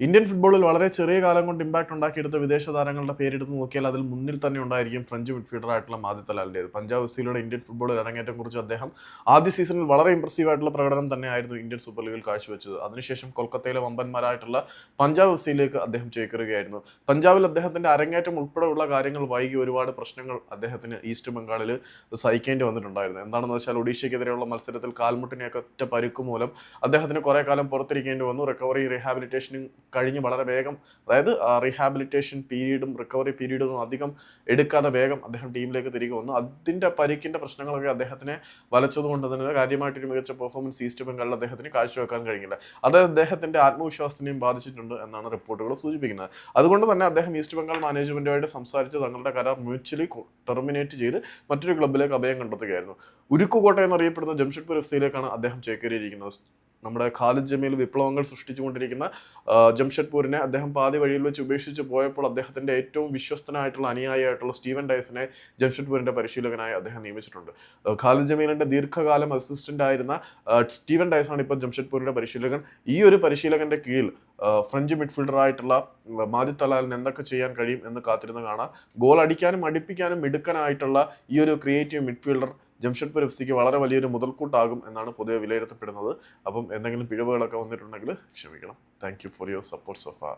Indian ഫുട്ബോളിൽ വളരെ ചെറിയ കാലം കൊണ്ട് ഇമ്പാക്ട് ഉണ്ടാക്കിയെടുത്ത വിദേശ താരങ്ങളുടെ പേരെടുത്ത് നോക്കിയാൽ അതിൽ മുന്നിൽ തന്നെ ഉണ്ടായിരിക്കും ഫ്രഞ്ച് മിഡ്ഫീൽഡർ ആയിട്ടുള്ള ആദ്യത്തെ ലാലിന്റെത് പഞ്ചാബ് എഫ്സിയിലൂടെ ഇന്ത്യൻ ഫുട്ബോളിൽ അരങ്ങേറ്റം കുറിച്ച് അദ്ദേഹം ആദ്യ സീസണിൽ വളരെ ഇംപ്രസീവ് ആയിട്ടുള്ള പ്രകടനം തന്നെയായിരുന്നു ഇന്ത്യൻ സൂപ്പർ ലീഗിൽ കാഴ്ചവെച്ചത്. അതിനുശേഷം കൊൽക്കത്തയിലെ വമ്പന്മാരായിട്ടുള്ള പഞ്ചാബ് എഫ്സിയിലേക്ക് അദ്ദേഹം ചേക്കേറുകയായിരുന്നു. പഞ്ചാബിൽ അദ്ദേഹത്തിന്റെ അരങ്ങേറ്റം ഉൾപ്പെടെയുള്ള കാര്യങ്ങൾ വൈകി ഒരുപാട് പ്രശ്നങ്ങൾ അദ്ദേഹത്തിന് ഈസ്റ്റ് ബംഗാളിൽ സഹിക്കേണ്ടി വന്നിട്ടുണ്ടായിരുന്നു. എന്താണെന്ന് വെച്ചാൽ ഒഡീഷയ്ക്കെതിരെയുള്ള മത്സരത്തിൽ കാൽമുട്ടിനെയൊക്കെ ഒറ്റ പരുക്ക് മൂലം അദ്ദേഹത്തിന് കുറേ കാലം പുറത്തിരിക്കേണ്ടി വന്നു. റിക്കവറി റീഹാബിലിറ്റേഷനും കഴിഞ്ഞ് വളരെ വേഗം അതായത് റീഹാബിലിറ്റേഷൻ പീരീഡും റിക്കവറി പീരീഡും അധികം എടുക്കാതെ വേഗം അദ്ദേഹം ടീമിലേക്ക് തിരികെ വന്നു. അതിന്റെ പരിക്കിന്റെ പ്രശ്നങ്ങളൊക്കെ അദ്ദേഹത്തിനെ വലച്ചതുകൊണ്ട് തന്നെ കാര്യമായിട്ടൊരു മികച്ച പെർഫോമൻസ് ഈസ്റ്റ് ബംഗാളിൽ അദ്ദേഹത്തിന് കാഴ്ചവെക്കാൻ കഴിഞ്ഞില്ല. അതായത് അദ്ദേഹത്തിന്റെ ആത്മവിശ്വാസത്തിനെയും ബാധിച്ചിട്ടുണ്ട് എന്നാണ് റിപ്പോർട്ടുകൾ സൂചിപ്പിക്കുന്നത്. അതുകൊണ്ട് തന്നെ അദ്ദേഹം ഈസ്റ്റ് ബംഗാൾ മാനേജ്മെന്റുമായിട്ട് സംസാരിച്ച് തങ്ങളുടെ കരാർ മ്യൂച്വലി ടെർമിനേറ്റ് ചെയ്ത് മറ്റൊരു ക്ലബ്ബിലേക്ക് അഭയം കണ്ടെത്തുകയായിരുന്നു. ഉരുക്കുകോട്ട എന്നറിയപ്പെടുന്ന ജംഷഡ്പൂർ എഫ് സിയിലേക്കാണ് അദ്ദേഹം ചേക്കേറിയിരിക്കുന്നത്. നമ്മുടെ ഖാലിദ് ജമീൽ വിപ്ലവങ്ങൾ സൃഷ്ടിച്ചുകൊണ്ടിരിക്കുന്ന ജംഷഡ്പൂരിനെ അദ്ദേഹം പാതി വഴിയിൽ വെച്ച് ഉപേക്ഷിച്ച് പോയപ്പോൾ അദ്ദേഹത്തിന്റെ ഏറ്റവും വിശ്വസ്തനായിട്ടുള്ള അനുയായിയായിട്ടുള്ള സ്റ്റീവൻ ഡയസിനെ ജംഷഡ്പൂരിന്റെ പരിശീലകനായി അദ്ദേഹം നിയമിച്ചിട്ടുണ്ട്. ഖാലിദ് ജമീലിന്റെ ദീർഘകാലം അസിസ്റ്റന്റ് ആയിരുന്ന സ്റ്റീവൻ ഡൈസാണ് ഇപ്പോൾ ജംഷഡ്പൂരിന്റെ പരിശീലകൻ. ഈ ഒരു പരിശീലകന്റെ കീഴിൽ ഫ്രഞ്ച് മിഡ്ഫീൽഡർ ആയിട്ടുള്ള മാതി തലാലിന് എന്തൊക്കെ ചെയ്യാൻ കഴിയും എന്ന് കാത്തിരുന്ന് കാണാം. ഗോൾ അടിക്കാനും അടിപ്പിക്കാനും മിടുക്കനായിട്ടുള്ള ഈ ഒരു ക്രിയേറ്റീവ് മിഡ്ഫീൽഡർ ജംഷഡ്പൂർ എഫ് സിക്ക് വളരെ വലിയൊരു മുതൽക്കൂട്ടാകും എന്നാണ് പൊതുവെ വിലയിരുത്തപ്പെടുന്നത്. അപ്പം എന്തെങ്കിലും പിഴവുകളൊക്കെ വന്നിട്ടുണ്ടെങ്കിൽ ക്ഷമിക്കണം. Thank you for your support so far